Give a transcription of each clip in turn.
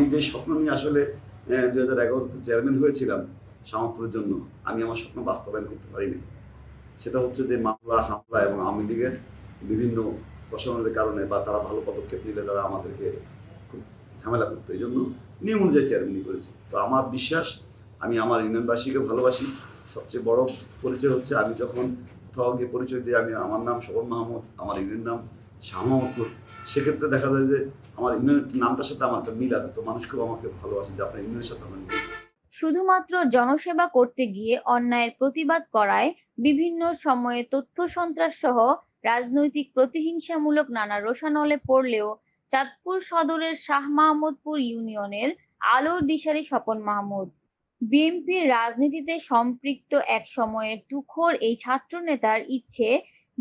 আমি যে স্বপ্ন নিয়ে আসলে দু হাজার এগারোতে চেয়ারম্যান হয়েছিলাম সামাপুরের জন্য, আমি আমার স্বপ্ন বাস্তবায়ন করতে পারিনি। সেটা হচ্ছে যে মামলা, হামলা এবং আওয়ামী লীগের বিভিন্ন প্রশাসনের কারণে বা তারা ভালো পদক্ষেপ নিলে তারা আমাদেরকে খুব ঝামেলা করতো। এই জন্য নিয়ম অনুযায়ী চেয়ারম্যানই করেছি। তো আমার বিশ্বাস, আমি আমার ইউনিয়নবাসীকে ভালোবাসি। সবচেয়ে বড় পরিচয় হচ্ছে আমি যখন কোথাও গিয়ে পরিচয় দিই, আমি আমার নাম শবন মাহমুদ, আমার ইউনিয়ন নাম শাহ মোহাম্মদপুর সেক্ষেত্রে দেখা যায় যে আমার ইউনিয়নের নামটার সাথে আমার একটা মিল আছে, তো মানুষ খুব আমাকে ভালোবাসে যে আপনার ইউনিয়নের সাথে আমার শুধুমাত্র জনসেবা করতে গিয়ে অন্যায়ের প্রতিবাদ করায় বিভিন্ন সময়ে তথ্য সন্ত্রাস সহ রাজনৈতিক প্রতিহিংসামূলক নানা রোষানলে পড়লেও চাঁদপুর সদরের শাহ মাহমুদপুর ইউনিয়নের আলোর দিশারি স্বপন মাহমুদ। বিএনপির রাজনীতিতে সম্পৃক্ত এক সময়ের তুখোর এই ছাত্র নেতার ইচ্ছে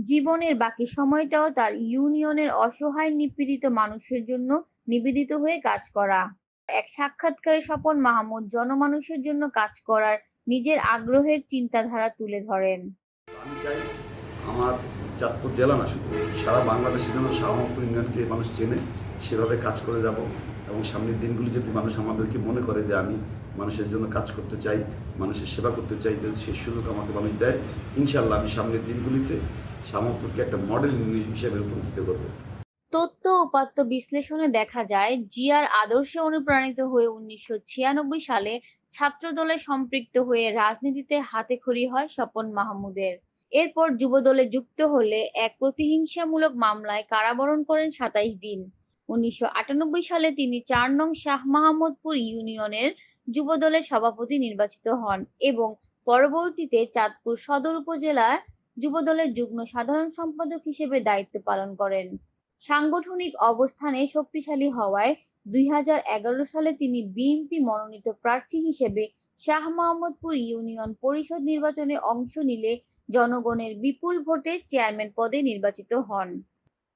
জীবনের বাকি সময়টাও তার ইউনিয়নের অসহায় নিপীড়িত মানুষের জন্য নিবেদিত হয়ে কাজ করা। এক সাক্ষাৎকারে স্বপন মাহমুদ জনমানুষের জন্য কাজ করার নিজের আগ্রহের চিন্তাধারা তুলে ধরেন। আমি চাই আমার চাঁদপুর জেলা না শুধু সারা বাংলাদেশে যেন শাহমপুর ইউনিয়নকে মানুষ চেনে, সেভাবে কাজ করে যাব এবং সামনের দিনগুলি যদি মানুষ আমাদেরকে মনে করে যে আমি মানুষের জন্য কাজ করতে চাই, মানুষের সেবা করতে চাই, যদি সেই সুযোগ আমাকে মানুষ দেয় ইনশাল্লাহ আমি সামনের দিনগুলিতে শাহমপুরকে একটা মডেল হিসেবে রূপান্তরিত করব। তথ্য উপাত্ত বিশ্লেষণে দেখা যায়, জিয়ার আদর্শে অনুপ্রাণিত হয়ে উনিশশো ছিয়ানব্বই সালে ছাত্র দলে সম্পৃক্ত হয়ে রাজনীতিতে হাতেখড়ি হয় স্বপন মাহমুদের। এরপর যুবদলে যুক্ত হলে এক প্রতিহিংসামূলক মামলায় কারাবরণ করেন সাতাইশ দিন। উনিশশো আটানব্বই সালে তিনি চার নং শাহ মাহমুদপুর ইউনিয়নের যুবদলের সভাপতি নির্বাচিত হন এবং পরবর্তীতে চাঁদপুর সদর উপজেলায় যুবদলের যুগ্ম সাধারণ সম্পাদক হিসেবে দায়িত্ব পালন করেন। সাংগঠনিক অবস্থানে শক্তিশালী হওয়ায় দুই হাজার এগারো সালে তিনি বিএনপি মনোনীত প্রার্থী হিসেবে শাহ মোহাম্মদপুর ইউনিয়ন পরিষদ নির্বাচনে অংশ নিলে জনগণের বিপুল ভোটে চেয়ারম্যান পদে নির্বাচিত হন।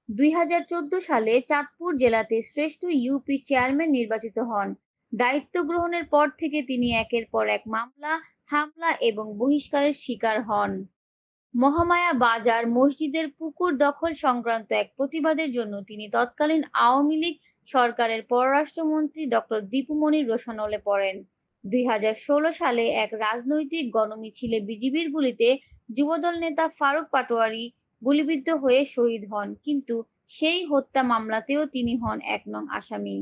দুই হাজার চোদ্দ সালে চাঁদপুর জেলাতে শ্রেষ্ঠ ইউপি চেয়ারম্যান নির্বাচিত হন। দায়িত্ব গ্রহণের পর থেকে তিনি একের পর এক মামলা, হামলা এবং বহিষ্কারের শিকার হন। মহামায়া বাজার মসজিদের পুকুর দখল সংক্রান্ত এক প্রতিবাদের জন্য তিনি তৎকালীন আওয়ামী লীগ সরকারের পররাষ্ট্রমন্ত্রী ডক্টর দীপুমণির রোশানলে পড়েন। দুই সালে এক রাজনৈতিক গণমিছিলে বিজিবির গুলিতে যুবদল নেতা ফারুক পাটোয়ারি গুলিবিদ্ধ হয়ে শহীদ হন, কিন্তু সেই হত্যা মামলাতেও তিনি হন এক নং আসামি।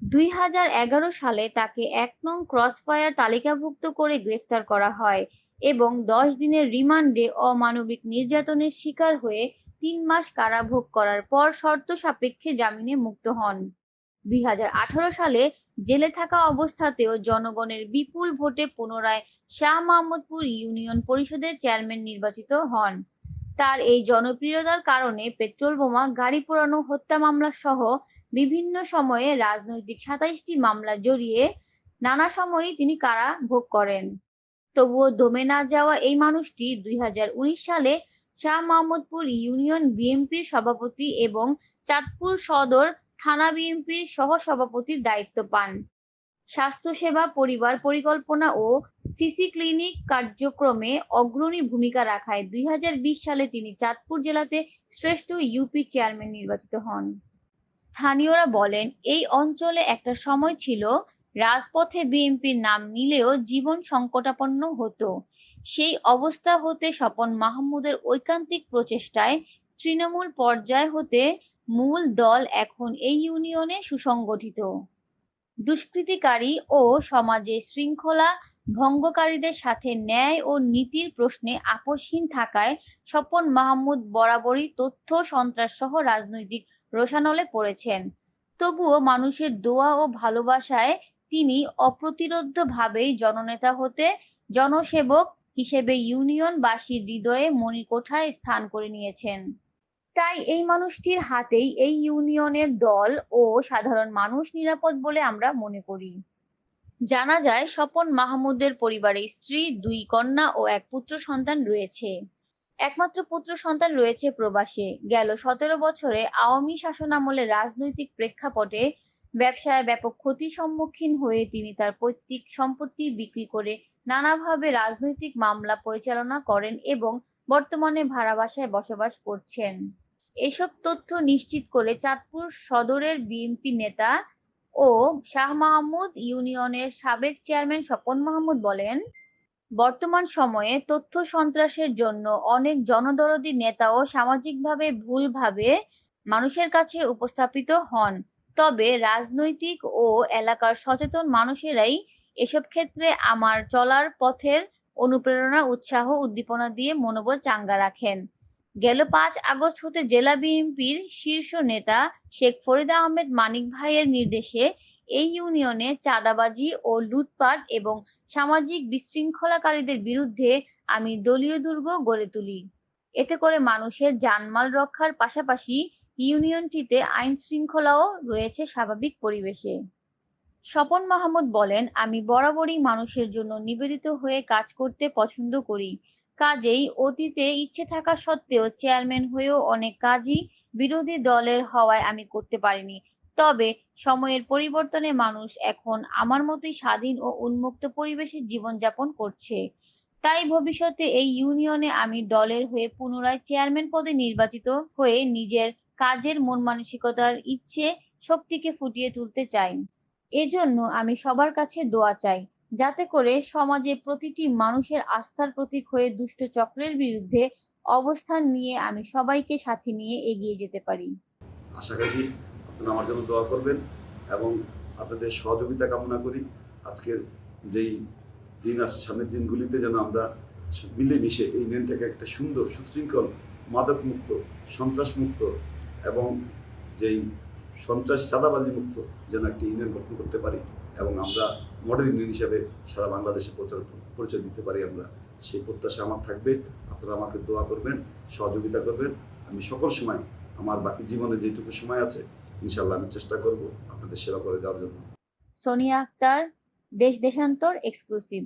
দুই হাজার এগারো সালে তাকে এক নং ক্রসফায়ার তালিকাভুক্ত করে গ্রেফতার করা হয়। এবং দশ দিনের রিমান্ডে অমানবিক নির্যাতনের শিকার হয়ে তিন মাস কারাভোগ করার পর শর্ত সাপেক্ষে জামিনে মুক্ত হন। দুই হাজার আঠারো সালে জেলে থাকা অবস্থাতেও জনগণের বিপুল ভোটে পুনরায় শাহ মাহমুদপুর ইউনিয়ন পরিষদের চেয়ারম্যান নির্বাচিত হন। তার এই জনপ্রিয়তার কারণে পেট্রোল বোমা, গাড়ি পোড়ানো, হত্যা মামলা সহ বিভিন্ন সময়ে রাজনৈতিক সাতাইশটি মামলা জড়িয়ে নানা সময়ে তিনি কারা ভোগ করেন। তবুও দমে না যাওয়া এই মানুষটি দুই হাজার উনিশ সালে শাহ মাহমুদপুর ইউনিয়ন বিএনপির সভাপতি এবং চাঁদপুর সদর থানা বিএনপির সহ সভাপতির দায়িত্ব পান। স্বাস্থ্যসেবা, পরিবার পরিকল্পনা ও সিসি ক্লিনিক কার্যক্রমে অগ্রণী ভূমিকা রাখায় দুই হাজার বিশ সালে তিনি চাঁদপুর জেলাতে শ্রেষ্ঠ ইউপি চেয়ারম্যান নির্বাচিত হন। স্থানীয়রা বলেন, এই অঞ্চলে একটা সময় ছিল রাজপথে বিএনপির নাম নিলেও জীবন সংকটাপন্ন হতো। সেই অবস্থা হতে স্বপন মাহমুদের ঐকান্তিক প্রচেষ্টায় তৃণমূল পর্যায় হতে মূল দল এখন এই ইউনিয়নে সুসংগঠিত। দুষ্কৃতিকারী ও সমাজে শৃঙ্খলা ভঙ্গকারীদের সাথে ন্যায় ও নীতির প্রশ্নে আপোষহীন থাকায় স্বপন মাহমুদ বরাবরই তথ্য সন্ত্রাস সহ রাজনৈতিক রোষানলে পড়েছেন। তবুও মানুষের দোয়া ও ভালোবাসায় তিনি অপ্রতিরোধ্যভাবেই জননেতা হতে জনসেবক হিসেবে ইউনিয়নবাসীর হৃদয়ে মণিকোঠায় স্থান করে নিয়েছেন। তাই এই মানুষটির হাতেই এই ইউনিয়নের দল ও সাধারণ মানুষ নিরাপদ বলে আমরা মনে করি। জানা যায়, স্বপন মাহমুদের পরিবারে স্ত্রী, দুই কন্যা ও এক পুত্র সন্তান রয়েছে। একমাত্র পুত্র সন্তান রয়েছে প্রবাসে। গেল সতেরো বছরে আওয়ামী শাসনামলে রাজনৈতিক প্রেক্ষাপটে ব্যবসায় ব্যাপক ক্ষতির সম্মুখীন হয়ে তিনি তার পৈতৃক সম্পত্তি বিক্রি করে নানাভাবে রাজনৈতিক মামলা পরিচালনা করেন এবং বর্তমানে ভাড়া বাসায় বসবাস করছেন। এসব তথ্য নিশ্চিত করে চাঁদপুর সদরের বিএনপি নেতা ও শাহ মাহমুদ ইউনিয়নের সাবেক চেয়ারম্যান স্বপন মাহমুদ বলেন, বর্তমান সময়ে তথ্য সন্ত্রাসের জন্য অনেক জনদরদি ও সামাজিকভাবে ভুলভাবে মানুষের কাছে উপস্থাপিত হন। তবে রাজনৈতিক ও এলাকার সচেতন মানুষেরাই এসব ক্ষেত্রে আমার চলার পথের অনুপ্রেরণা, উৎসাহ, উদ্দীপনা দিয়ে মনোবল চাঙ্গা রাখেন। গেল পাঁচ আগস্ট হতে জেলা বিএনপির শীর্ষ নেতা শেখ ফরিদ আহমেদ মানিক ভাইয়ের নির্দেশে এই ইউনিয়নে চাঁদাবাজি ও লুটপাট এবং সামাজিক বিশৃঙ্খলাকারীদের বিরুদ্ধে আমি দলীয় দুর্গ গড়ে তুলি। এতে করে মানুষের জানমাল রক্ষার পাশাপাশি ইউনিয়নটিতে আইন শৃঙ্খলাও রয়েছে স্বাভাবিক পরিবেশে। স্বপন মাহমুদ বলেন, আমি বরাবরই মানুষের জন্য নিবেদিত হয়ে কাজ করতে পছন্দ করি। কাজেই অতীতে ইচ্ছে থাকা সত্ত্বেও চেয়ারম্যান হয়েও অনেক কাজই বিরোধী দলের হওয়ায় আমি করতে পারিনি। তবে সময়ের পরিবর্তনে মানুষ এখন আমার মতোই স্বাধীন ও উন্মুক্ত পরিবেশে জীবনযাপন করছে। তাই ভবিষ্যতে এই ইউনিয়নে আমি দলের হয়ে পুনরায় চেয়ারম্যান পদে নির্বাচিত হয়ে নিজের কাজের মন মানসিকতার ইচ্ছে শক্তিকে ফুটিয়ে তুলতে চাই। এজন্য আমি সবার কাছে দোয়া চাই, যাতে করে সমাজে প্রতিটি মানুষের আস্থার প্রতীক হয়ে দুষ্ট চক্রের বিরুদ্ধে অবস্থান নিয়ে আমি সবাইকে সাথে নিয়ে এগিয়ে যেতে পারি। আশা রাখি আপনারা আমার জন্য দোয়া করবেন এবং আপনাদের সহযোগিতা কামনা করি। আজকের যেই দিন আসছে, সামনের দিনগুলিতে যেন আমরা মিলেমিশে এই ইউনিয়নটাকে একটা সুন্দর, সুশৃঙ্খল মাদক মুক্ত সন্ত্রাস মুক্ত এবং যেই সন্ত্রাস চাঁদাবাজি মুক্ত যেন একটি ইউনিয়ন গঠন করতে পারি এবং আমরা মডেল ইউনিয়ন হিসাবে সারা বাংলাদেশে প্রচার পরিচয় দিতে পারি আমরা, সেই প্রত্যাশা আমার থাকবে। আপনারা আমাকে দোয়া করবেন, সহযোগিতা করবেন। আমি সকল সময় আমার বাকি জীবনে যেটুকু সময় আছে ইনশাল্লাহ আমি চেষ্টা করব আপনাদের সেবা করে দেওয়ার জন্য। সোনিয়া আক্তার, দেশ দেশান্তর এক্সক্লুসিভ